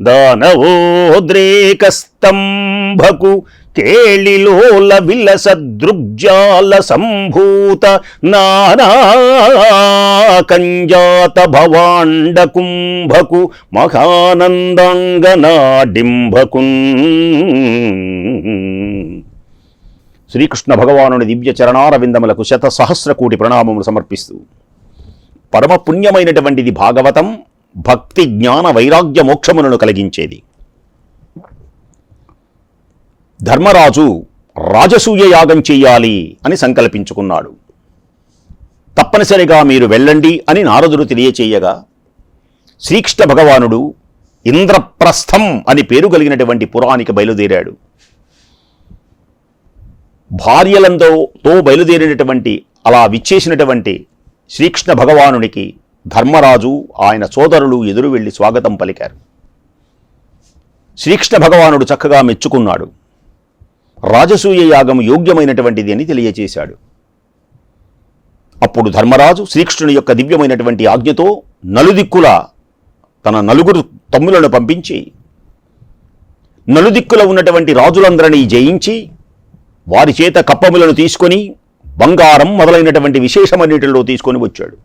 దానవోద్రేకస్తంభకు కేళిలోల విలసదృగ్జాల సంభూత నానాకంజాత భవాండ కుంభకు మహానందాంగనాడింభకున్. శ్రీకృష్ణ భగవానుని దివ్య చరణారవిందములకు శత సహస్ర కోటి ప్రణామములు సమర్పిస్తూ. పరమ పుణ్యమైనటువంటిది భాగవతం భక్తి జ్ఞాన వైరాగ్య మోక్షములను కలిగించేది. ధర్మరాజు రాజసూయ యాగం చెయ్యాలి అని సంకల్పించుకున్నాడు. తప్పనిసరిగా మీరు వెళ్ళండి అని నారదుడు తెలియచేయగా శ్రీకృష్ణ భగవానుడు ఇంద్రప్రస్థం అని పేరు కలిగినటువంటి పురానికి బయలుదేరాడు. భార్యలంతో తో బయలుదేరినటువంటి అలా విచ్చేసినటువంటి శ్రీకృష్ణ భగవానుడికి ధర్మరాజు ఆయన సోదరులు ఎదురు వెళ్ళి స్వాగతం పలికారు. శ్రీకృష్ణ భగవానుడు చక్కగా మెచ్చుకున్నాడు. రాజసూయ యాగం యోగ్యమైనటువంటిది అని తెలియచేశాడు. అప్పుడు ధర్మరాజు శ్రీకృష్ణుని యొక్క దివ్యమైనటువంటి ఆజ్ఞతో నలుదిక్కుల తన నలుగురు తమ్ములను పంపించి నలుదిక్కుల ఉన్నటువంటి రాజులందరినీ జయించి వారి చేత కప్పములను తీసుకొని బంగారం మొదలైనటువంటి విశేషమన్నిటిలో తీసుకొని వచ్చాడు.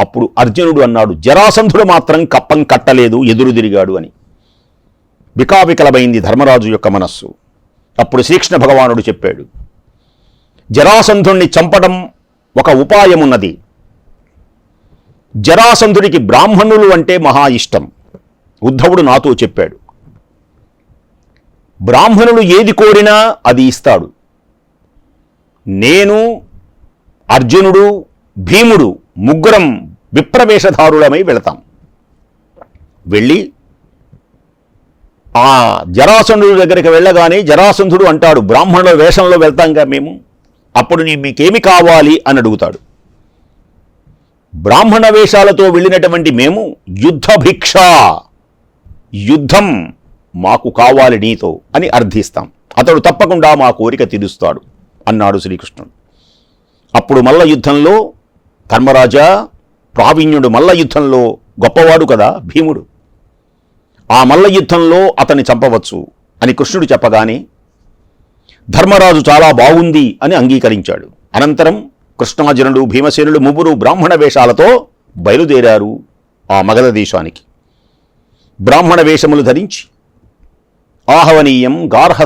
అప్పుడు అర్జునుడు అన్నాడు జరాసంధుడు మాత్రం కప్పం కట్టలేదు ఎదురు తిరిగాడు అని. వికావికలమైంది ధర్మరాజు యొక్క మనస్సు. అప్పుడు శ్రీకృష్ణ భగవానుడు చెప్పాడు జరాసంధుణ్ణి చంపడం ఒక ఉపాయమున్నది. జరాసంధుడికి బ్రాహ్మణులు అంటే మహా ఇష్టం ఉద్ధవుడు నాతో చెప్పాడు. బ్రాహ్మణులు ఏది కోరినా అది ఇస్తాడు. నేను అర్జునుడు భీముడు ముగ్గురం విప్రవేశధారులమై వెళతాం. వెళ్ళి ఆ జరాసంధుడు దగ్గరికి వెళ్ళగానే జరాసంధుడు అంటాడు బ్రాహ్మణుల వేషంలో వెళ్తాంగా మేము. అప్పుడు నీ మీకేమి కావాలి? అని అడుగుతాడు. బ్రాహ్మణ వేషాలతో వెళ్ళినటువంటి మేము యుద్ధభిక్ష యుద్ధం మాకు కావాలి నీతో అని అర్థిస్తాం. అతడు తప్పకుండా మా కోరిక తీరుస్తాడు అన్నాడు శ్రీకృష్ణుడు. అప్పుడు మల్ల యుద్ధంలో ధర్మరాజా ప్రావీణ్యుడు మల్ల యుద్ధంలో గొప్పవాడు కదా భీముడు. ఆ మల్ల యుద్ధంలో అతన్ని చంపవచ్చు అని కృష్ణుడు చెప్పగానే ధర్మరాజు చాలా బాగుంది అని అంగీకరించాడు. అనంతరం కృష్ణార్జునుడు భీమసేనుడు ముగ్గురు బ్రాహ్మణ వేషాలతో బయలుదేరారు ఆ మగధ దేశానికి. బ్రాహ్మణ వేషములు ధరించి ఆహవనీయం గార్హ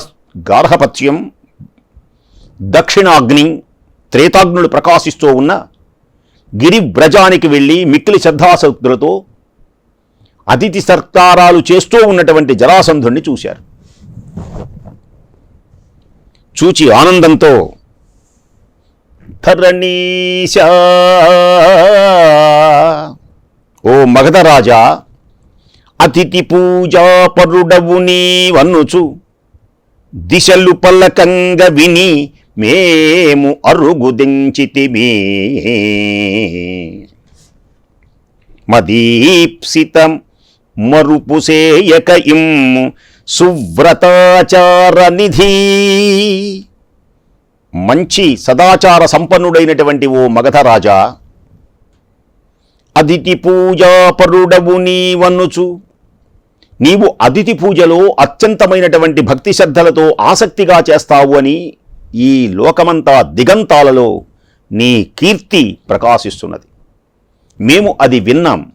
గార్హపత్యం దక్షిణాగ్ని త్రేతాగ్నుడు ప్రకాశిస్తూ ఉన్న గిరివ్రజానికి వెళ్ళి మిక్కిలి శ్రద్ధాసక్తులతో అతిథి సత్కారాలు చేస్తూ ఉన్నటువంటి జరాసంధుణ్ణి చూశారు. చూచి ఆనందంతో ధరణీశ ఓ మగధరాజా అతిథి పూజా పరుడవు నీవన్నుచు దిశలు పల్లకంగ విని మేము అరుగుదించితిమే. మదీప్సితం మరుపుసేయక ఇమ్ము సువ్రతాచార నిధి మంచి సదాచార సంపన్నుడైనటువంటి ఓ మగధరాజా అతిథి పూజాపరుడవు నీ వనుచు నీవు అతిథి పూజలో అత్యంతమైనటువంటి భక్తి శ్రద్ధలతో ఆసక్తిగా చేస్తావు అని ఈ లోకమంతా దిగంతాలలో నీ కీర్తి ప్రకాశిస్తున్నది. మేము అది విన్నాం.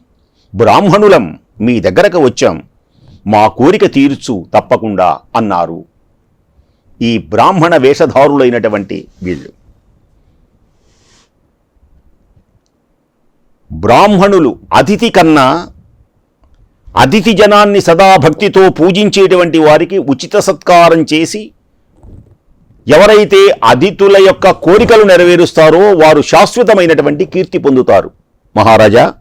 బ్రాహ్మణులం మీ దగ్గరకు వచ్చాం. మా కోరిక తీర్చు తప్పకుండా అన్నారు. ఈ బ్రాహ్మణ వేషధారులైనటువంటి వీళ్ళు. బ్రాహ్మణులు అతిథి కన్నా అతిథి జనాన్ని సదా భక్తితో పూజించేటువంటి వారికి ఉచిత సత్కారం చేసి ఎవరైతే అతిథుల యొక్క కోరికలు నెరవేరుస్తారో వారు శాశ్వతమైనటువంటి కీర్తి పొందుతారు. మహారాజా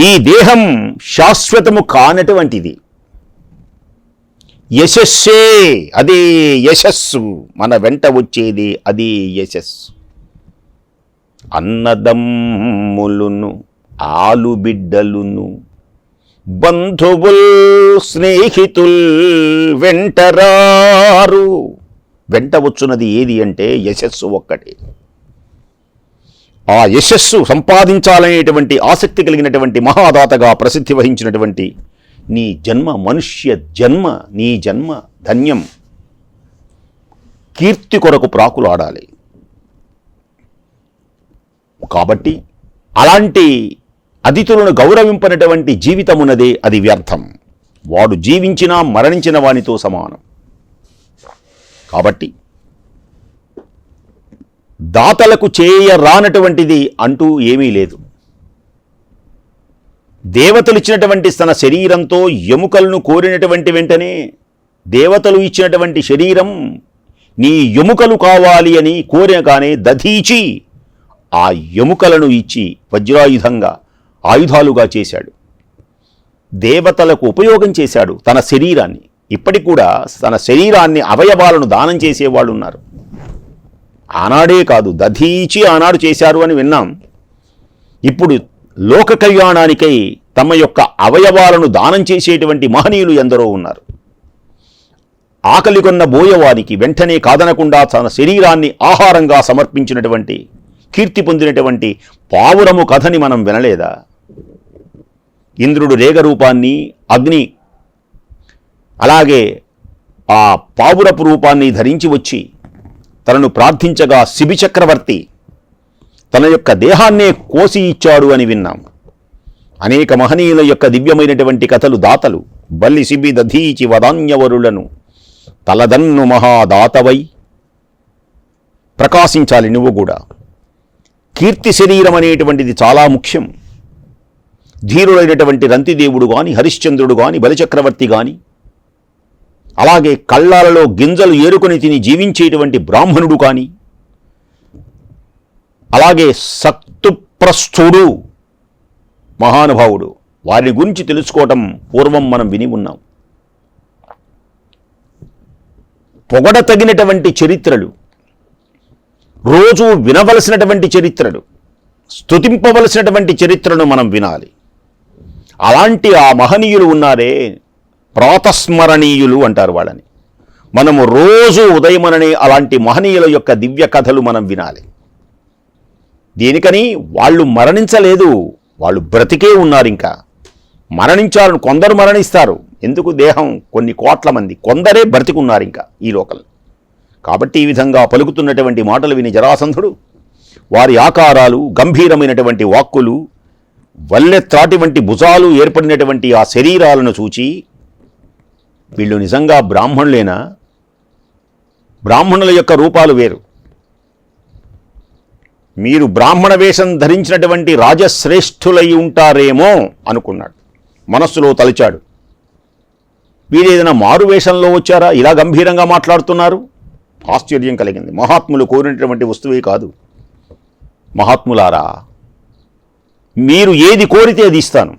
ఈ దేహం శాశ్వతము కానటువంటిది. యశస్సే అదే యశస్సు. మన వెంట వచ్చేది అది యశస్సు. అన్నదమ్ములును ఆలుబిడ్డలును బంధువుల్ స్నేహితుల్ వెంటరారు. వెంట వచ్చున్నది ఏది అంటే యశస్సు ఒక్కటే. ఆ యశస్సు సంపాదించాలనేటువంటి ఆసక్తి కలిగినటువంటి మహాదాతగా ప్రసిద్ధి వహించినటువంటి నీ జన్మ మనుష్య జన్మ నీ జన్మ ధన్యం కీర్తి కొరకు ప్రాకులాడాలి కాబట్టి అలాంటి అతిథులను గౌరవింపనటువంటి జీవితమున్నదే అది వ్యర్థం. వాడు జీవించినా మరణించిన వానితో సమానం. కాబట్టి దాతలకు చేయరానటువంటిది అంటూ ఏమీ లేదు. దేవతలు ఇచ్చినటువంటి తన శరీరంతో ఎముకలను కోరినటువంటి వెంటనే దేవతలు ఇచ్చినటువంటి శరీరం నీ ఎముకలు కావాలి అని కోరినగానే దధీచి ఆ ఎముకలను ఇచ్చి వజ్రాయుధంగా ఆయుధాలుగా చేశాడు. దేవతలకు ఉపయోగం చేశాడు తన శరీరాన్ని. ఇప్పటికి కూడా తన శరీరాన్ని అవయవాలను దానం చేసేవాళ్ళు ఉన్నారు. ఆనాడే కాదు దధీచి ఆనాడు చేశారు అని విన్నాం. ఇప్పుడు లోక కళ్యాణానికై తమ యొక్క అవయవాలను దానం చేసేటువంటి మహనీయులు ఎందరో ఉన్నారు. ఆకలి కొన్న బోయవానికి వెంటనే కాదనకుండా తన శరీరాన్ని ఆహారంగా సమర్పించినటువంటి కీర్తి పొందినటువంటి పావురము కథని మనం వినలేదా? ఇంద్రుడు రేగ రూపాన్ని అగ్ని అలాగే ఆ పావురపు రూపాన్ని ధరించి వచ్చి తనను ప్రార్థించగా శిబిచక్రవర్తి తన యొక్క దేహాన్నే కోసి ఇచ్చాడు అని విన్నాం. అనేక మహనీయుల యొక్క దివ్యమైనటువంటి కథలు దాతలు బల్లి శిబి దధీచి వదాన్యవరులను తలదన్ను మహాదాతవై ప్రకాశించాలి నువ్వు కూడా. కీర్తి శరీరం అనేటువంటిది చాలా ముఖ్యం. ధీరుడైనటువంటి రంతిదేవుడు గాని హరిశ్చంద్రుడు గాని బలిచక్రవర్తి గాని అలాగే కళ్ళాలలో గింజలు ఏరుకొని తిని జీవించేటువంటి బ్రాహ్మణుడు కానీ అలాగే సక్తుప్రస్థుడు మహానుభావుడు. వారి గురించి తెలుసుకోవటం పూర్వం మనం విని ఉన్నాం. పొగడ తగినటువంటి చరిత్రలు రోజు వినవలసినటువంటి చరిత్రలు స్తుతింపవలసినటువంటి చరిత్రను మనం వినాలి. అలాంటి ఆ మహనీయులు ఉన్నారే? ప్రాతస్మరణీయులు అంటారు వాళ్ళని. మనము రోజు ఉదయమనని అలాంటి మహనీయుల యొక్క దివ్య కథలు మనం వినాలి. దేనికని వాళ్ళు మరణించలేదు. వాళ్ళు బ్రతికే ఉన్నారు ఇంకా. మరణించాలని కొందరు మరణిస్తారు. ఎందుకు దేహం కొన్ని కోట్ల మంది కొందరే బ్రతికున్నారు ఇంకా ఈ లోకల్. కాబట్టి ఈ విధంగా పలుకుతున్నటువంటి మాటలు విని జరాసంధుడు వారి ఆకారాలు గంభీరమైనటువంటి వాక్కులు వల్లెత్రాటి వంటి భుజాలు ఏర్పడినటువంటి ఆ శరీరాలను చూచి వీళ్ళు నిజంగా బ్రాహ్మణులేనా? బ్రాహ్మణుల యొక్క రూపాలు వేరు. మీరు బ్రాహ్మణ వేషం ధరించినటువంటి రాజశ్రేష్ఠులై ఉంటారేమో అనుకున్నాడు. మనస్సులో తలిచాడు. వీరేదైనా మారు వేషంలో వచ్చారా? ఇలా గంభీరంగా మాట్లాడుతున్నారు? ఆశ్చర్యం కలిగింది. మహాత్ములు కోరినటువంటి వస్తువే కాదు. మహాత్ములారా మీరు ఏది కోరితే అది ఇస్తాను.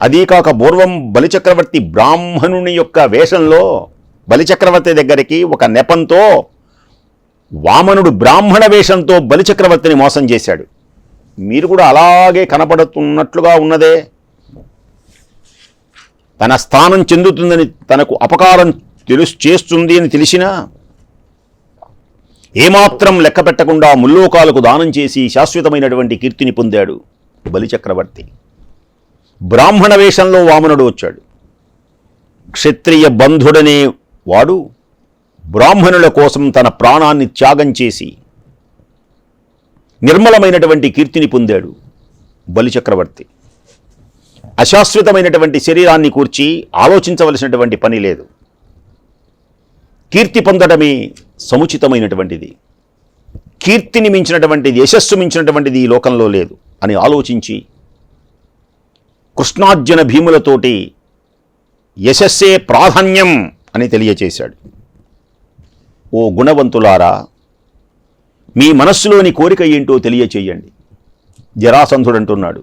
అదీ కాక పూర్వం బలిచక్రవర్తి బ్రాహ్మణుని యొక్క వేషంలో బలిచక్రవర్తి దగ్గరికి ఒక నెపంతో వామనుడు బ్రాహ్మణ వేషంతో బలిచక్రవర్తిని మోసం చేశాడు. మీరు కూడా అలాగే కనపడుతున్నట్లుగా ఉన్నదే. తన స్థానం చెందుతుందని తనకు అపకారం తెలుసు చేస్తుంది అని తెలిసినా ఏమాత్రం లెక్క పెట్టకుండా ముల్లోకాలకు దానం చేసి శాశ్వతమైనటువంటి కీర్తిని పొందాడు బలిచక్రవర్తి బ్రాహ్మణ వేషంలో వామనుడు వచ్చాడు. క్షత్రియ బంధుడనే వాడు బ్రాహ్మణుల కోసం తన ప్రాణాన్ని త్యాగం చేసి నిర్మలమైనటువంటి కీర్తిని పొందాడు బలిచక్రవర్తి అశాశ్వతమైనటువంటి శరీరాన్ని కూర్చి ఆలోచించవలసినటువంటి పని లేదు. కీర్తి పొందడమే సముచితమైనటువంటిది. కీర్తిని మించినటువంటిది యశస్సు మించినటువంటిది ఈ లోకంలో లేదు అని ఆలోచించి కృష్ణార్జున భీములతోటి యశస్సే ప్రాధాన్యం అని తెలియచేశాడు. ఓ గుణవంతులారా మీ మనస్సులోని కోరిక ఏంటో తెలియచేయండి. జరాసంధుడంటున్నాడు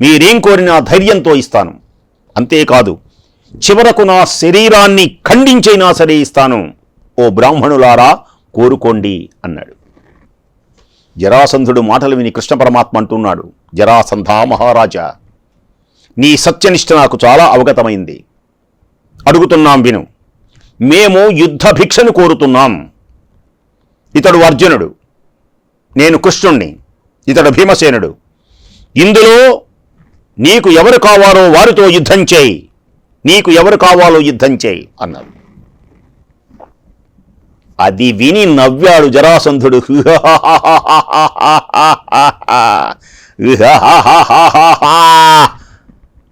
మీరేం కోరినా ధైర్యంతో ఇస్తాను. అంతేకాదు చివరకు నా శరీరాన్ని ఖండించైనా సరే ఇస్తాను. ఓ బ్రాహ్మణులారా కోరుకోండి అన్నాడు. జరాసంధుడు మాటలు విని కృష్ణ పరమాత్మ అంటున్నాడు. జరాసంధా మహారాజా నీ సత్యనిష్ట నాకు చాలా అవగతమైంది. అడుగుతున్నాం విను. మేము యుద్ధ భిక్షను కోరుతున్నాం. ఇతడు అర్జునుడు. నేను కృష్ణుణ్ణి. ఇతడు భీమసేనుడు. ఇందులో నీకు ఎవరు కావాలో వారితో యుద్ధం చేయి. నీకు ఎవరు కావాలో యుద్ధం చేయి అన్నాడు. అది విని నవ్వాడు జరాసంధుడు.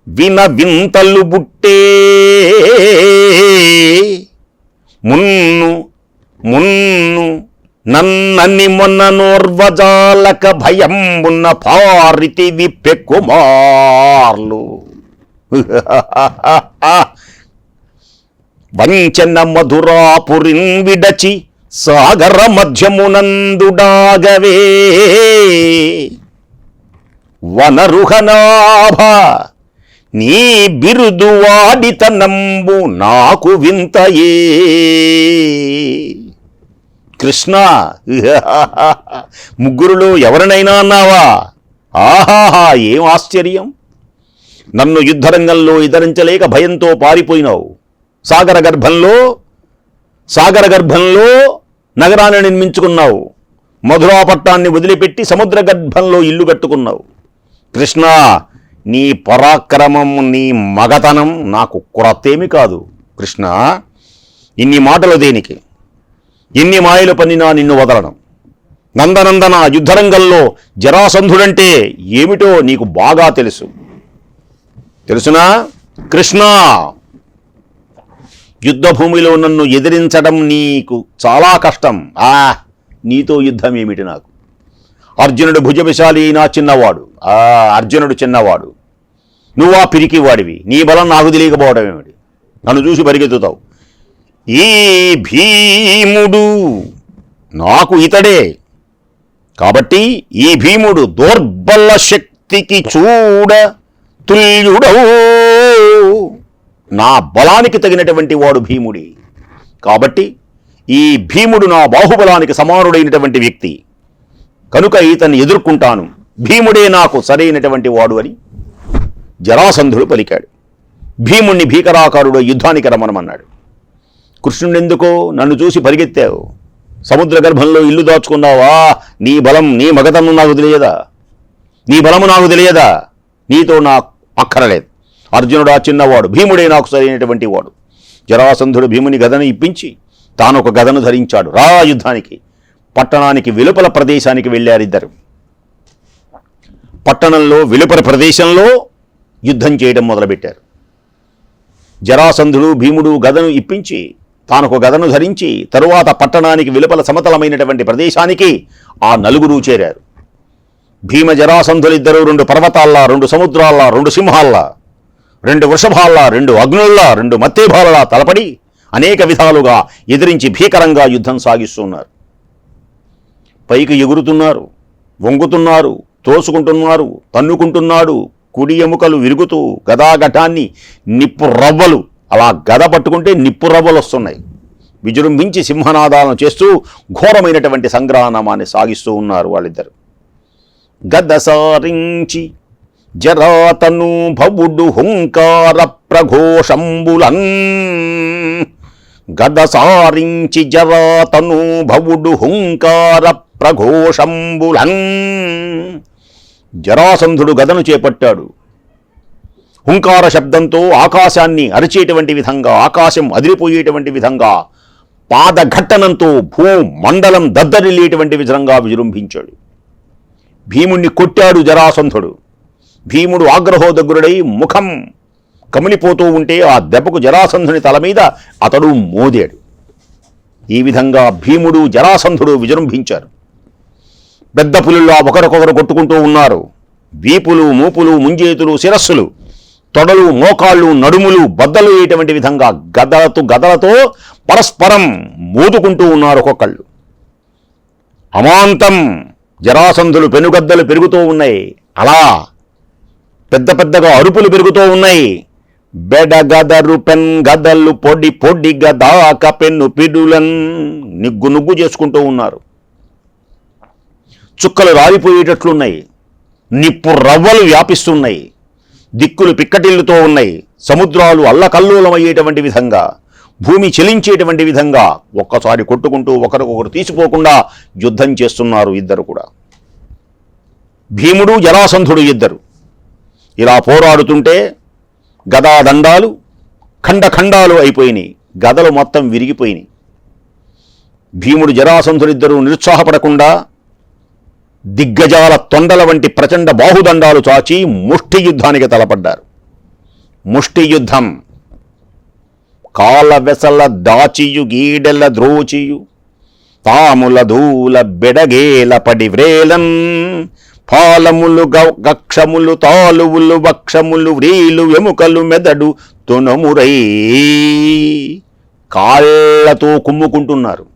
విన వింతలు బుట్టే. మున్ను మున్ను నన్నని మొన్న నోర్వజాలక భయం ఉన్న పారితి విప్పె కుమార్లు వంచన మధురాపురిన్ విడచి సాగర మధ్యమునందుడాగవే. వనరుహనాభ నీ బిరుదు వాడితనంబు నాకు వింతయే. కృష్ణ ముగ్గురులో ఎవరినైనా అన్నావా? ఆహాహా ఏం ఆశ్చర్యం? నన్ను యుద్ధరంగంలో ఇదరించలేక భయంతో పారిపోయినావు. సాగర గర్భంలో సాగర గర్భంలో నగరాన్ని నిర్మించుకున్నావు. మధురా పట్టాన్ని వదిలిపెట్టి సముద్ర గర్భంలో ఇల్లు కట్టుకున్నావు. కృష్ణ నీ పరాక్రమం నీ మగతనం నాకు కొరతేమి కాదు. కృష్ణ ఇన్ని మాటలు దేనికి? ఎన్ని మాయలు పన్నినా నిన్ను వదలడం. నందనందన యుద్ధరంగంలో జరాసంధుడంటే ఏమిటో నీకు బాగా తెలుసు. తెలుసునా? కృష్ణ యుద్ధభూమిలో నన్ను ఎదిరించడం నీకు చాలా కష్టం. ఆ నీతో యుద్ధం ఏమిటి నాకు? అర్జునుడు భుజవిశాలి నా చిన్నవాడు. ఆ అర్జునుడు చిన్నవాడు. నువ్వు ఆ పిరికివాడివి. నీ బలం నాకు తెలియకపోవడం ఏమిటి? నన్ను చూసి పరిగెత్తుతావు. ఈ భీముడు నాకు ఇతడే. కాబట్టి ఈ భీముడు దౌర్బల శక్తికి చూడ తుల్యుడవు. నా బలానికి తగినటువంటి వాడు భీముడి. కాబట్టి ఈ భీముడు నా బాహుబలానికి సమానుడైనటువంటి వ్యక్తి. కనుక ఇతన్ని ఎదుర్కొంటాను. భీముడే నాకు సరైనటువంటి వాడు అని జరాసంధుడు పలికాడు. భీముణ్ణి భీకరాకారుడు యుద్ధానికి రమ్మనమన్నాడు. కృష్ణుడెందుకో నన్ను చూసి పరిగెత్తావు. సముద్ర గర్భంలో ఇల్లు దాచుకున్నావా? నీ బలం నీ మగతనం నాకు తెలియదా? నీ బలము నాకు తెలియదా? నీతో నాకు అక్కరలేదు. అర్జునుడు ఆ చిన్నవాడు భీముడే నాకు సరైనటువంటి వాడు. జరాసంధుడు భీముని గదను ఇప్పించి తాను ఒక గదను ధరించాడు. రా యుద్ధానికి పట్టణానికి వెలుపల ప్రదేశానికి వెళ్ళారిద్దరు. పట్టణంలో వెలుపల ప్రదేశంలో యుద్ధం చేయడం మొదలుపెట్టారు. జరాసంధుడు భీముడు గదను ఇప్పించి తానొక గదను ధరించి తరువాత పట్టణానికి వెలుపల సమతలమైనటువంటి ప్రదేశానికి ఆ నలుగురు చేరారు. భీమ జరాసంధులిద్దరూ రెండు పర్వతాల్లా రెండు సముద్రాల్లా రెండు సింహాల్లా రెండు వృషభాల్లా రెండు అగ్నుల్లా రెండు మత్తేభాలలా తలపడి అనేక విధాలుగా ఎదిరించి భీకరంగా యుద్ధం సాగిస్తున్నారు. పైకి ఎగురుతున్నారు వంగుతున్నారు తోసుకుంటున్నారు తన్నుకుంటున్నాడు కుడి ఎముకలు విరుగుతూ గదాఘటాన్ని నిప్పు రవ్వలు అలా గద పట్టుకుంటే నిప్పు రవ్వలు వస్తున్నాయి. విజృంభించి సింహనాదాలను చేస్తూ ఘోరమైనటువంటి సంగ్రామాన్ని సాగిస్తూ ఉన్నారు వాళ్ళిద్దరు. గదసారించి జరాతను భవుడు హుంకార ప్రఘోషంబులన్. గదసారించి జరాతను భవుడు హుంకార ప్రఘోషంబులన్. జరాసంధుడు గదను చేపట్టాడు. హుంకార శబ్దంతో ఆకాశాన్ని అరిచేటువంటి విధంగా ఆకాశం అదిరిపోయేటువంటి విధంగా పాదఘట్టనంతో భూ మండలం దద్దరిల్లేటువంటి విధంగా విజృంభించాడు. భీముణ్ణి కొట్టాడు జరాసంధుడు. భీముడు ఆగ్రహోదగ్రుడై ముఖం కమిలిపోతూ ఉంటే ఆ దెబ్బకు జరాసంధుని తల మీద అతడు మోదాడు. ఈ విధంగా భీముడు జరాసంధుడు విజృంభించారు. పెద్ద పులుల్లో ఒకరికొకరు కొట్టుకుంటూ ఉన్నారు. వీపులు మూపులు ముంజేతులు శిరస్సులు తొడలు మోకాళ్ళు నడుములు బద్దలు వేయటువంటి విధంగా గదలతో గదలతో పరస్పరం మోదుకుంటూ ఉన్నారు ఒక్కొక్కళ్ళు. అమాంతం జరాసంధులు పెనుగద్దలు పెరుగుతూ ఉన్నాయి. అలా పెద్ద పెద్దగా అరుపులు పెరుగుతూ ఉన్నాయి. బెడగదరు పెన్ గదలు పొడి పొడి గదాక పెన్ను పిడులన్ నిగ్గు నుగ్గు చేసుకుంటూ ఉన్నారు. చుక్కలు రాలిపోయేటట్లున్నాయి. నిప్పు రవ్వలు వ్యాపిస్తున్నాయి. దిక్కులు పిక్కటిల్లుతో ఉన్నాయి. సముద్రాలు అల్లకల్లోలమయ్యేటువంటి విధంగా. భూమి చెలించేటువంటి విధంగా ఒక్కసారి కొట్టుకుంటూ ఒకరికొకరు తీసిపోకుండా యుద్ధం చేస్తున్నారు ఇద్దరు కూడా. భీముడు జరాసంధుడు ఇద్దరు. ఇలా పోరాడుతుంటే గదా దండాలు ఖండఖండాలు అయిపోయినాయి. గదలు మొత్తం విరిగిపోయినాయి. భీముడు జరాసంధుడిద్దరూ నిరుత్సాహపడకుండా దిగ్గజాల తొండల వంటి ప్రచండ బాహుదండాలు చాచి ముష్టి యుద్ధానికి తలపడ్డారు. ముష్టి యుద్ధం కాల వెసల దాచియు గీడెల ద్రోచియు తాముల ధూల బెడగేల పడి వ్రేలం. పాలములు గక్షములు తాలువులు వక్షములు వ్రీలు ఎముకలు మెదడు తునమురై కాళ్ళతో కుమ్ముకుంటున్నారు.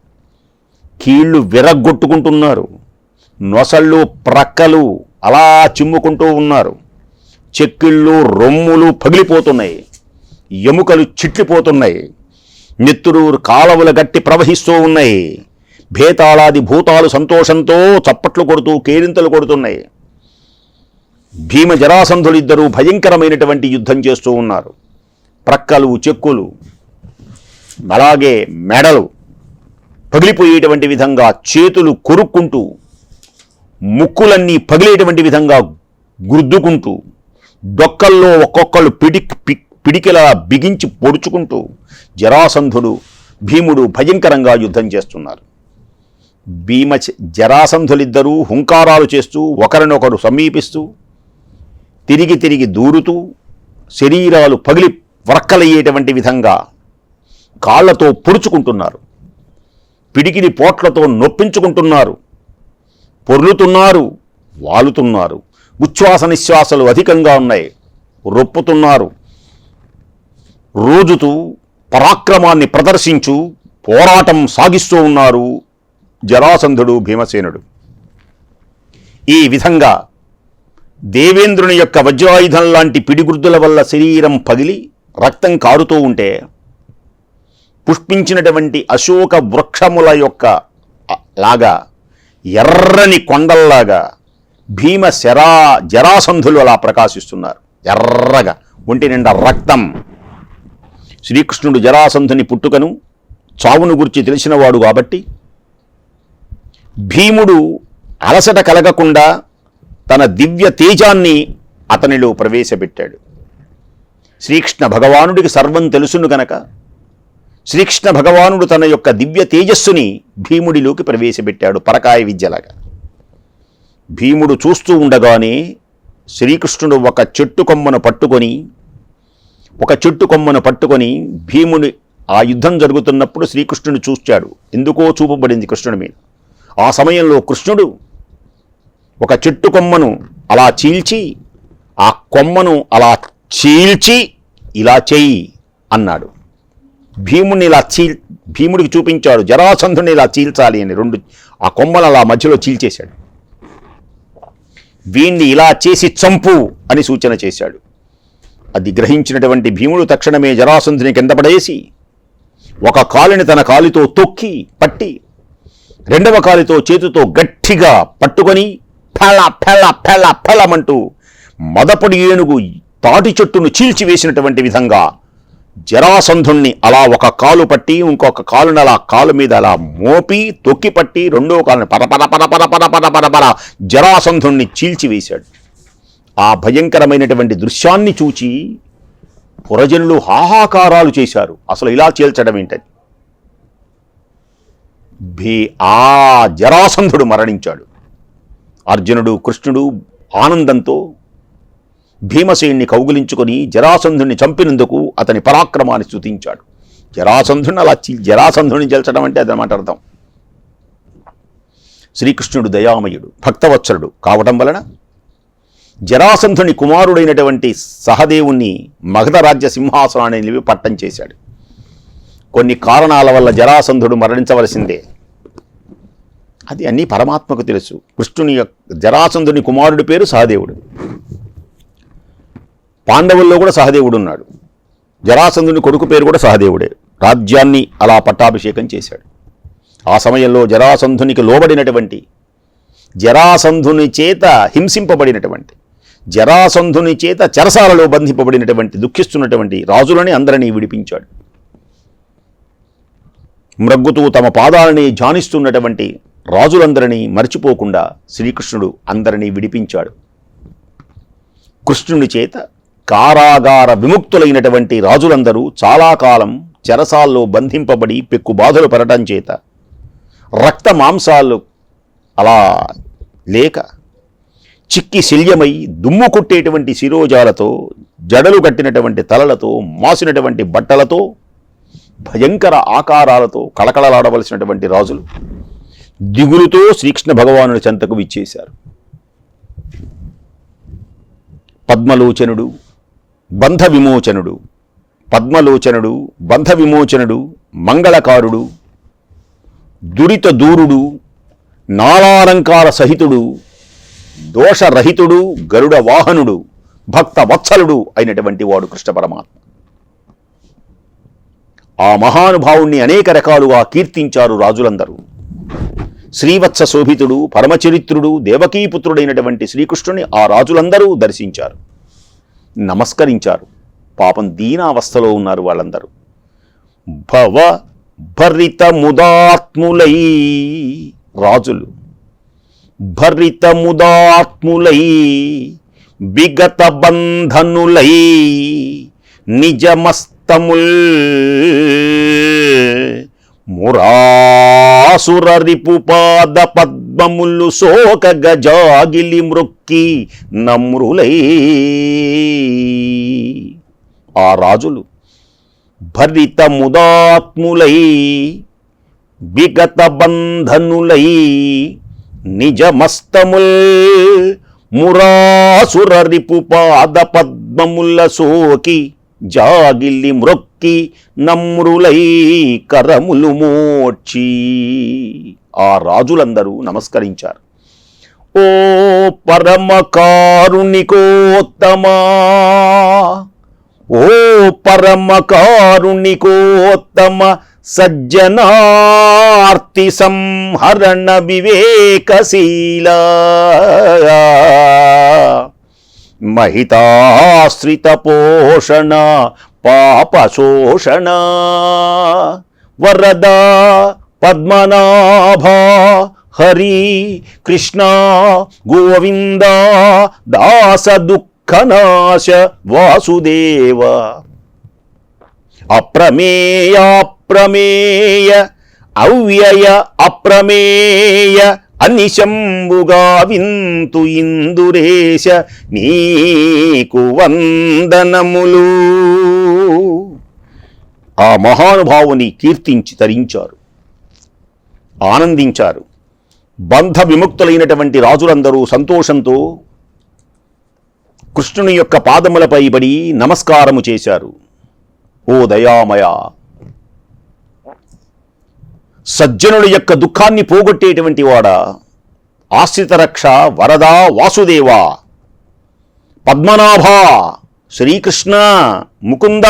కీళ్ళు విరగ్గొట్టుకుంటున్నారు. నొసళ్ళు ప్రక్కలు అలా చిమ్ముకుంటూ ఉన్నారు. చెక్కిళ్ళు రొమ్ములు పగిలిపోతున్నాయి. ఎముకలు చిట్లిపోతున్నాయి. నెత్తురు కాలవుల గట్టి ప్రవహిస్తూ ఉన్నాయి. భేతాళాది భూతాలు సంతోషంతో చప్పట్లు కొడుతూ కేరింతలు కొడుతున్నాయి. భీమ జరాసంధులిద్దరూ భయంకరమైనటువంటి యుద్ధం చేస్తూ ఉన్నారు. ప్రక్కలు చెక్కులు అలాగే మెడలు పగిలిపోయేటువంటి విధంగా చేతులు కొరుక్కుంటూ ముక్కులన్నీ పగిలేటువంటి విధంగా గుర్దుకుంటూ డొక్కల్లో ఒక్కొక్కళ్ళు పిడి పి- పిడికిలా బిగించి పొడుచుకుంటూ జరాసంధుడు భీముడు భయంకరంగా యుద్ధం చేస్తున్నారు. భీమ జరాసంధులిద్దరూ హుంకారాలు చేస్తూ ఒకరినొకరు సమీపిస్తూ తిరిగి తిరిగి దూరుతూ శరీరాలు పగిలి వరక్కలయ్యేటువంటి విధంగా కాళ్ళతో పొడుచుకుంటున్నారు. పిడికిలి పోట్లతో నొప్పించుకుంటున్నారు. పొర్లుతున్నారు వాలుతున్నారు. ఉచ్ఛ్వాస నిశ్వాసలు అధికంగా ఉన్నాయి. రొప్పుతున్నారు. రోజుతూ పరాక్రమాన్ని ప్రదర్శించు పోరాటం సాగిస్తూ ఉన్నారు జరాసంధుడు భీమసేనుడు. ఈ విధంగా దేవేంద్రుని యొక్క వజ్రాయుధం లాంటి పిడిగుర్దుల వల్ల శరీరం పగిలి రక్తం కారుతూ ఉంటే పుష్పించినటువంటి అశోక వృక్షముల యొక్క లాగా ఎర్రని కొండల్లాగా భీమ శరా జరాసంధులు అలా ప్రకాశిస్తున్నారు. ఎర్రగా ఒంటి నిండా రక్తం. శ్రీకృష్ణుడు జరాసంధుని పుట్టుకను చావును గురించి తెలిసినవాడు కాబట్టి భీముడు అలసట కలగకుండా తన దివ్య తేజాన్ని అతనిలో ప్రవేశపెట్టాడు. శ్రీకృష్ణ భగవానుడికి సర్వం తెలుసును గనక శ్రీకృష్ణ భగవానుడు తన యొక్క దివ్య తేజస్సుని భీముడిలోకి ప్రవేశపెట్టాడు పరకాయ విద్యలాగా. భీముడు చూస్తూ ఉండగానే శ్రీకృష్ణుడు ఒక చెట్టు కొమ్మను పట్టుకొని ఒక చెట్టు కొమ్మను పట్టుకొని భీముని ఆ యుద్ధం జరుగుతున్నప్పుడు శ్రీకృష్ణుడు చూశాడు ఎందుకో చూపబడింది కృష్ణుడి మీద. ఆ సమయంలో కృష్ణుడు ఒక చెట్టు కొమ్మను అలా చీల్చి ఆ కొమ్మను అలా చీల్చి ఇలా చేయి అన్నాడు. భీముని ఇలా చీల్ భీముడికి చూపించాడు. జరాసంధుని ఇలా చీల్చాలి అని రెండు ఆ కొమ్మలు అలా మధ్యలో చీల్చేశాడు. వీణ్ణి ఇలా చేసి చంపు అని సూచన చేశాడు. అది గ్రహించినటువంటి భీముడు తక్షణమే జరాసంధుని కింద పడేసి ఒక కాలిని తన కాలితో తొక్కి పట్టి రెండవ కాలితో చేతితో గట్టిగా పట్టుకొని ఫెళ ఫెళ ఫెళ ఫెళమంటూ మదపడి ఏనుగు తాటి చెట్టును చీల్చివేసినటువంటి విధంగా జరాసంధుణ్ణి అలా ఒక కాలు పట్టి ఇంకొక కాలుని అలా కాలు మీద అలా మోపి తొక్కి పట్టి రెండో కాలుని పరపర పరపర పరపర పరపర జరాసంధుణ్ణి చీల్చివేశాడు ఆ భయంకరమైనటువంటి దృశ్యాన్ని చూచి పురజనులు హాహాకారాలు చేశారు. అసలు ఇలా చేల్చడం ఏంటని. భీ ఆ జరాసంధుడు మరణించాడు. అర్జునుడు కృష్ణుడు ఆనందంతో భీమసేన్ని కౌగులించుకొని జరాసంధుని చంపినందుకు అతని పరాక్రమాన్ని స్థుతించాడు జరాసంధుని అలా జరాసంధుని చల్చడం అంటే అదనమాట అర్థం. శ్రీకృష్ణుడు దయామయుడు భక్తవత్సరుడు కావటం వలన జరాసంధుని కుమారుడైనటువంటి సహదేవుణ్ణి మగధ రాజ్య సింహాసనాన్ని నిలిపి పట్టం చేశాడు. కొన్ని కారణాల వల్ల జరాసంధుడు మరణించవలసిందే. అది అన్నీ పరమాత్మకు తెలుసు. కృష్ణుని యొక్క జరాసంధుని కుమారుడి పేరు సహదేవుడు. పాండవుల్లో కూడా సహదేవుడు ఉన్నాడు. జరాసంధుని కొడుకు పేరు కూడా సహదేవుడే. రాజ్యాన్ని అలా పట్టాభిషేకం చేశాడు. ఆ సమయంలో జరాసంధునికి లోబడినటువంటి జరాసంధుని చేత హింసింపబడినటువంటి జరాసంధుని చేత చెరసాలలో బంధింపబడినటువంటి దుఃఖిస్తున్నటువంటి రాజులని అందరినీ విడిపించాడు. మ్రగ్గుతూ తమ పాదాలని ధ్యానిస్తున్నటువంటి రాజులందరినీ మర్చిపోకుండా శ్రీకృష్ణుడు అందరినీ విడిపించాడు. కృష్ణుని చేత కారాగార విముక్తులైనటువంటి రాజులందరూ చాలా కాలం చెరసాల్లో బంధింపబడి పెక్కు బాధలు పడటం చేత రక్త మాంసాలు అలా లేక చిక్కి శల్యమై దుమ్ము కొట్టేటువంటి శిరోజాలతో జడలు కట్టినటువంటి తలలతో మాసినటువంటి బట్టలతో భయంకర ఆకారాలతో కళకళలాడవలసినటువంటి రాజులు దిగులుతో శ్రీకృష్ణ భగవానుడి చెంతకు విచ్చేశారు. పద్మలోచనుడు బంధ విమోచనుడు పద్మలోచనుడు బంధ విమోచనుడు మంగళకారుడు దురిత దూరుడు నాలాలంకార సహితుడు దోషరహితుడు గరుడ వాహనుడు భక్త వత్సలుడు అయినటువంటి వాడు కృష్ణ పరమాత్మ. ఆ మహానుభావుణ్ణి అనేక రకాలుగా కీర్తించారు రాజులందరూ. శ్రీవత్స శోభితుడు పరమచరిత్రుడు దేవకీపుత్రుడైనటువంటి శ్రీకృష్ణుని ఆ రాజులందరూ దర్శించారు. నమస్కరించారు. పాపం దీనావస్థలో ఉన్నారు వాళ్ళందరూ. భవ భరితముదాత్ములై రాజులు. భరితముదాత్ములై విగత బంధనులై నిజమస్తముల్ మురాసుర రిపుపాద పద్మములు శోక గజాగిలి మృక్కి నమ్రులై. ఆ రాజులు భరిత ముదాత్ములై విగత బంధనులై నిజమస్తముల్ మురాసుర రిపుపాద పద్మముల సోకి జాగిల్లి మ్రొక్కి నమ్రులై కరములు మోడ్చి ఆ రాజులందరూ నమస్కరించారు. ఓ పరమకారుణికోత్తమా! ఓ పరమకారుణికోత్తమ! సజ్జనార్తి సంహరణ వివేకశీల. మహితాశ్రిత పోషణ పాప శోషణ వరద పద్మనాభ హరి కృష్ణ గోవింద దాస దుఃఖనాశ వాసుదేవ. అప్రమేయ అప్రమేయ అవ్యయ అప్రమేయ అనిశంబుగా వింతు ఇందురేశ నీకు వందనములు. ఆ మహానుభావుని కీర్తించి తరించారు. ఆనందించారు. బంధ విముక్తులైనటువంటి రాజులందరూ సంతోషంతో కృష్ణుని యొక్క పాదములపై పడి నమస్కారము చేశారు. ఓ దయామయ సజ్జనుల యొక్క దుఃఖాన్ని పోగొట్టేటువంటి వాడా. ఆశ్రిత రక్ష వరదా వాసుదేవా. పద్మనాభ శ్రీకృష్ణ ముకుంద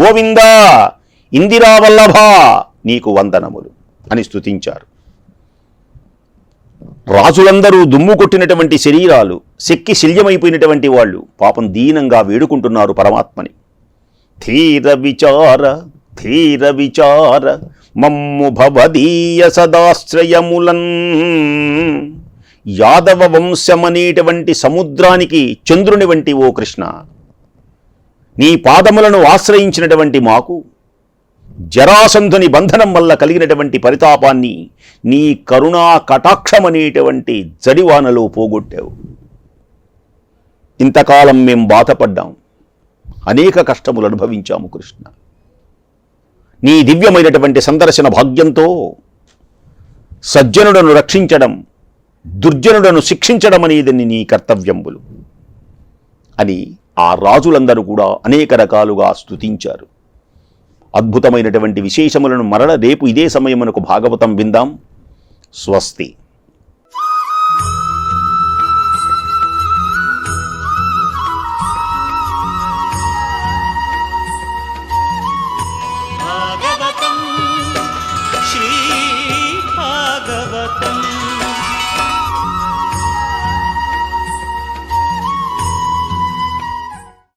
గోవింద ఇందిరావల్లభ నీకు వందనములు అని స్తుతించారు. రాజులందరూ దుమ్ము కొట్టినటువంటి శరీరాలు సెక్కి శల్యమైపోయినటువంటి వాళ్ళు పాపం దీనంగా వేడుకుంటున్నారు పరమాత్మని. ధీర విచార ధీర విచార మమ్ము భవదీయ సదాశ్రయములన్. యాదవ వంశమనేటువంటి సముద్రానికి చంద్రుని వంటి ఓ కృష్ణ. నీ పాదములను ఆశ్రయించినటువంటి మాకు జరాసంధుని బంధనం వల్ల కలిగినటువంటి పరితాపాన్ని నీ కరుణా కటాక్షమనేటువంటి జడివానలో పోగొట్టావు. ఇంతకాలం మేం బాధపడ్డాం. అనేక కష్టములు అనుభవించాము కృష్ణ. నీ దివ్యమైనటువంటి సందర్శన భాగ్యంతో సజ్జనుడను రక్షించడం దుర్జనుడను శిక్షించడం అనేది నీ కర్తవ్యంబులు అని ఆ రాజులందరూ కూడా అనేక రకాలుగా స్తుతించారు. అద్భుతమైనటువంటి విశేషములను మరల రేపు ఇదే సమయమునకు భాగవతం విందాం. స్వస్తి.